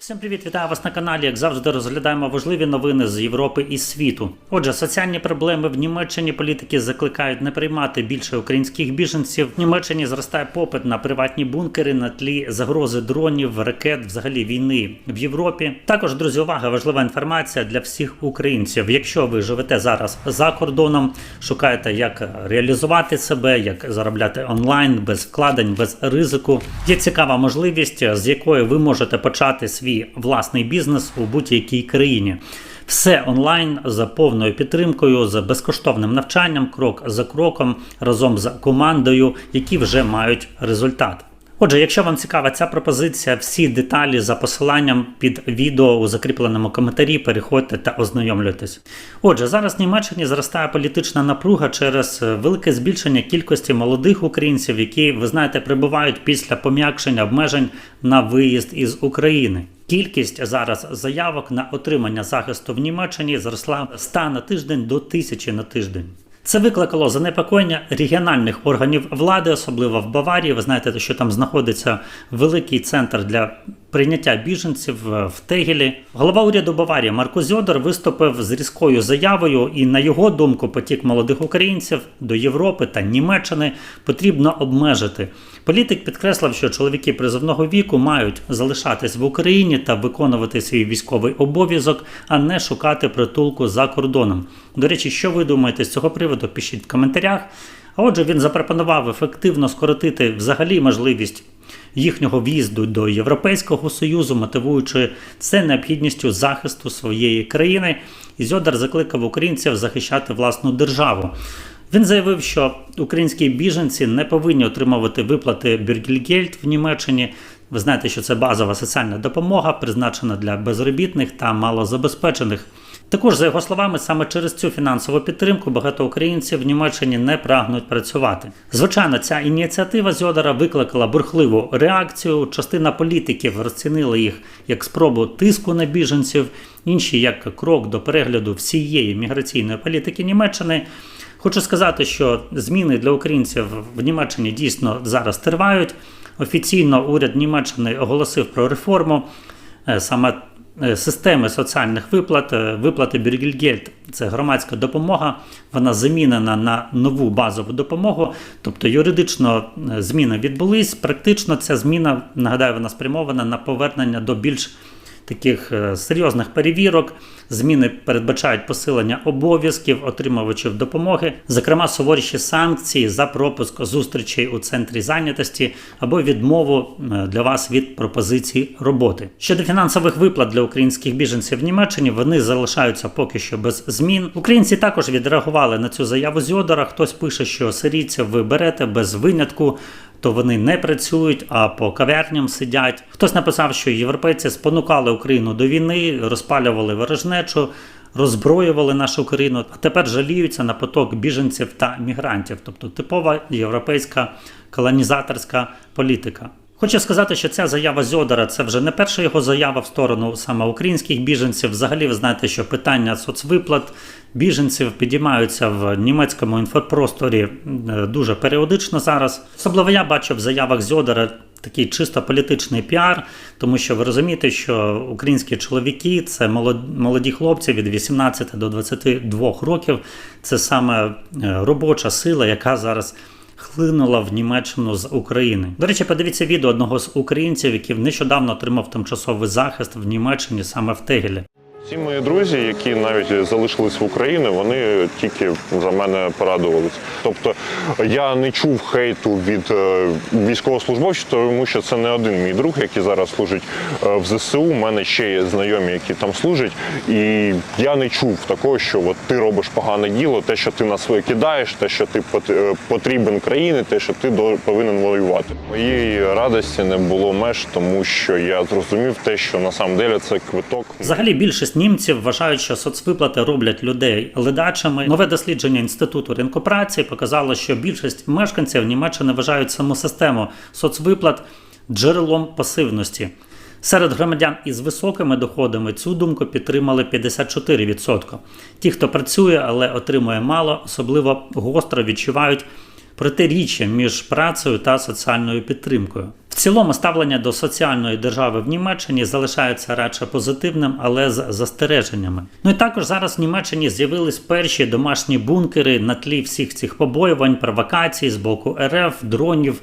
Всім привіт, вітаю вас на каналі. Як завжди, розглядаємо важливі новини з Європи і світу. Отже, соціальні проблеми в Німеччині політики закликають не приймати більше українських біженців. В Німеччині зростає попит на приватні бункери на тлі загрози дронів, ракет, взагалі війни в Європі. Також, друзі, увага, важлива інформація для всіх українців. Якщо ви живете зараз за кордоном, шукаєте, як реалізувати себе, як заробляти онлайн без вкладень, без ризику. Є цікава можливість, з якої ви можете почати свій власний бізнес у будь-якій країні. Все онлайн за повною підтримкою, за безкоштовним навчанням, крок за кроком, разом з командою, які вже мають результат. Отже, якщо вам цікава ця пропозиція, всі деталі за посиланням під відео у закріпленому коментарі переходьте та ознайомлюйтесь. Отже, зараз в Німеччині зростає політична напруга через е, велике збільшення кількості молодих українців, які, ви знаєте, прибувають після пом'якшення обмежень на виїзд із України. Кількість зараз заявок на отримання захисту в Німеччині зросла з 100 на тиждень до 1000 на тиждень. Це викликало занепокоєння регіональних органів влади, особливо в Баварії. Ви знаєте, що там знаходиться великий центр для прийняття біженців е, в Тегелі. Голова уряду Баварії Марко Зьодер виступив з різкою заявою, і на його думку, потік молодих українців до Європи та Німеччини потрібно обмежити. Політик підкреслив, що чоловіки призовного віку мають залишатись в Україні та виконувати свій військовий обов'язок, а не шукати притулку за кордоном. До речі, що ви думаєте з цього приводу? Пишіть в коментарях. А отже, він запропонував ефективно скоротити взагалі можливість їхнього в'їзду до Європейського союзу, мотивуючи це необхідністю захисту своєї країни. І Зьодар закликав українців захищати власну державу. Він заявив, що українські біженці не повинні отримувати виплати Бюргельгельд в Німеччині. Ви знаєте, що це базова соціальна допомога, призначена для безробітних та малозабезпечених. Також, за його словами, саме через цю фінансову підтримку багато українців в Німеччині не прагнуть працювати. Звичайно, ця ініціатива Зьодера викликала бурхливу реакцію. Частина політиків розцінили їх як спробу тиску на біженців, інші як крок до перегляду всієї міграційної політики Німеччини. Хочу сказати, що зміни для українців в Німеччині дійсно зараз тривають. Офіційно уряд Німеччини оголосив про реформу е, саме системи соціальних виплат, е, виплати Бюргельгельд – це громадська допомога. Вона замінена на нову базову допомогу. Тобто юридично е, зміни відбулись. Практично ця зміна, нагадаю, вона спрямована на повернення до більш таких е, серйозних перевірок. Зміни передбачають посилення обов'язків отримувачів допомоги, зокрема суворіші санкції за пропуск зустрічей у центрі зайнятості або відмову е, для вас від пропозицій роботи. Щодо фінансових виплат для українських біженців в Німеччині, вони залишаються поки що без змін. Українці також відреагували на цю заяву Зьодора. Хтось пише, що сирійців ви берете без винятку то вони не працюють, а по каверням сидять. Хтось написав, що європейці спонукали Україну до війни, розпалювали ворожнечу, роззброювали нашу країну, а тепер жаліються на поток біженців та мігрантів, тобто типова європейська колонізаторська політика. Хочу сказати, що ця заява Зьодера це вже не перша його заява в сторону саме українських біженців. Взагалі, ви знаєте, що питання соцвиплат біженців підіймаються в німецькому інфопросторі е, дуже періодично зараз. Особливо я бачу в заявах Зьодера такий чисто політичний піар, тому що ви розумієте, що українські чоловіки це молоді хлопці від 18 до 22 років. Це саме е, робоча сила, яка зараз хлинула в Німеччину з України. До речі, подивіться відео одного з українців, який нещодавно отримав тимчасовий захист в Німеччині саме в Тегелі. Всі мої друзі, які навіть залишились в Україні, вони тільки за мене порадувались. Тобто я не чув хейту від е, військовослужбовців, тому що це не один мій друг, який зараз служить е, в ЗСУ. У мене ще є знайомі, які там служать, і я не чув такого, що от ти робиш погане діло, те, що ти на своє кидаєш, те, що ти е, потрібен країні, те, що ти повинен воювати. Моєї радості не було меж, тому що я зрозумів те, що на самом деле це квиток. Взагалі більшість німців вважають, що соцвиплати роблять людей ледачими. Нове дослідження інституту ринку праці показало, що більшість мешканців Німеччини вважають саму систему соцвиплат джерелом пасивності. Серед громадян із високими доходами цю думку підтримали 54%. Ті, хто працює, але отримує мало, особливо гостро відчувають протиріччя між працею та соціальною підтримкою. Цілому ставлення до соціальної держави в Німеччині залишається радше позитивним, але з застереженнями. Ну і також зараз в Німеччині з'явились перші домашні бункери на тлі всіх цих побоювань, провокацій з боку РФ, дронів.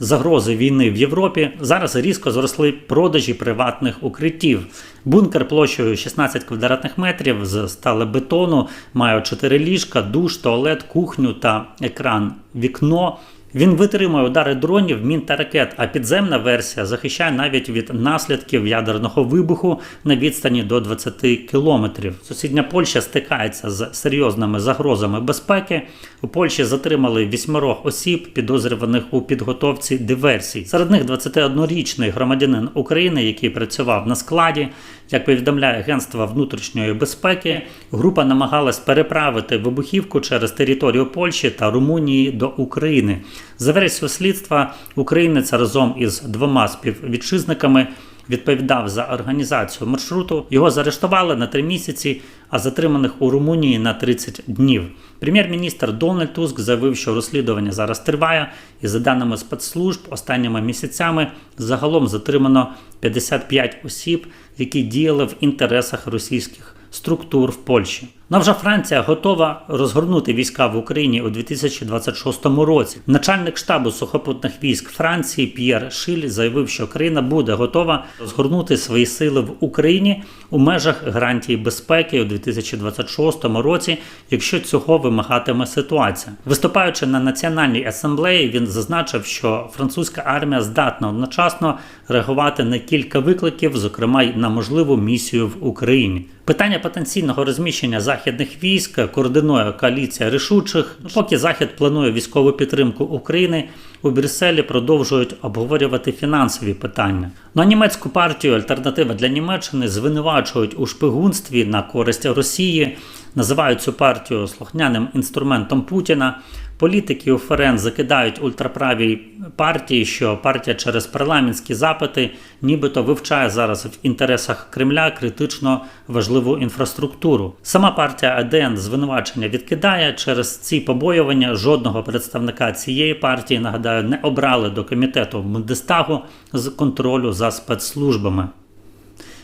Загрози війни в Європі зараз різко зросли продажі приватних укриттів. Бункер площею 16 квадратних метрів з сталебетону має 4 ліжка, душ, туалет, кухню та екран вікно. Він витримує удари дронів, мін та ракет, а підземна версія захищає навіть від наслідків ядерного вибуху на відстані до 20 кілометрів. Сусідня Польща стикається з серйозними загрозами безпеки. У Польщі затримали вісьмерох осіб, підозрюваних у підготовці диверсій. Серед них 21-річний громадянин України, який працював на складі. Як повідомляє Агентство внутрішньої безпеки, група намагалась переправити вибухівку через територію Польщі та Румунії до України. За версією слідства, українець разом із двома співвітчизниками відповідав за організацію маршруту. Його заарештували на три місяці, а затриманих у Румунії на 30 днів. Прем'єр-міністр Дональд Туск заявив, що розслідування зараз триває, і за даними спецслужб, останніми місяцями загалом затримано 55 осіб, які діяли в інтересах російських структур в Польщі. Вже Франція готова розгорнути війська в Україні у 2026 році. Начальник штабу сухопутних військ Франції П'єр Шиль заявив, що країна буде готова розгорнути свої сили в Україні у межах гарантії безпеки у 2026 році, якщо цього вимагатиме ситуація. Виступаючи на національній асамблеї, він зазначив, що французька армія здатна одночасно реагувати на кілька викликів, зокрема й на можливу місію в Україні. Питання потенційного розміщення західних військ координує коаліція рішучих. Поки Захід планує військову підтримку України, у Брюсселі продовжують обговорювати фінансові питання. На німецьку партію Альтернатива для Німеччини звинувачують у шпигунстві на користь Росії, називають цю партію слухняним інструментом Путіна. Політики у ФРН закидають ультраправій партії, що партія через парламентські запити нібито вивчає зараз в інтересах Кремля критично важливу інфраструктуру. Сама партія АДН звинувачення відкидає через ці побоювання. Жодного представника цієї партії нагадаю не обрали до комітету Бундестагу з контролю за спецслужбами.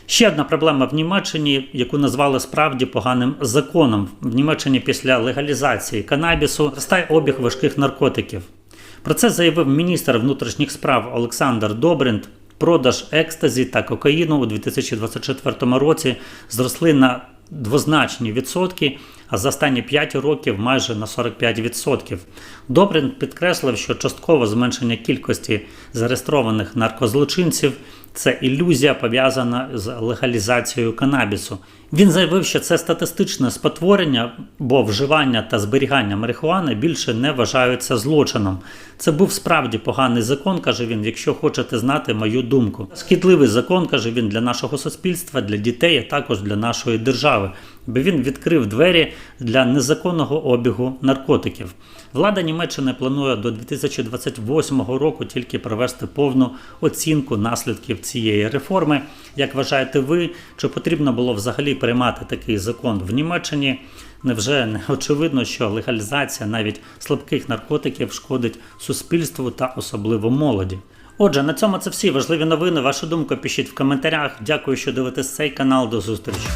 Ще одна проблема в Німеччині, яку назвали справді поганим законом. В Німеччині після легалізації канабісу зростає обіг важких наркотиків. Про це заявив міністр внутрішніх справ Олександр Добринд. Продаж екстазі та кокаїну у 2024 році зросли на двозначні відсотки, а за останні 5 років майже на 45%. Добрин підкреслив, що часткове зменшення кількості зареєстрованих наркозлочинців це ілюзія пов'язана з легалізацією канабісу. Він заявив, що це статистичне спотворення, бо вживання та зберігання марихуани більше не вважаються злочином. Це був справді поганий закон, каже він, якщо хочете знати мою думку. Шкідливий закон, каже він, для нашого суспільства, для дітей, а також для нашої держави, бо він відкрив двері для незаконного обігу наркотиків. Влада Німеччини планує до 2028 року тільки провести повну оцінку наслідків цієї реформи. Як вважаєте ви, чи потрібно було взагалі приймати такий закон в Німеччині? Невже не очевидно, що легалізація навіть слабких наркотиків шкодить суспільству та особливо молоді? Отже, на цьому це всі важливі новини. Вашу думку пишіть в коментарях. Дякую, що дивитесь цей канал. До зустрічі.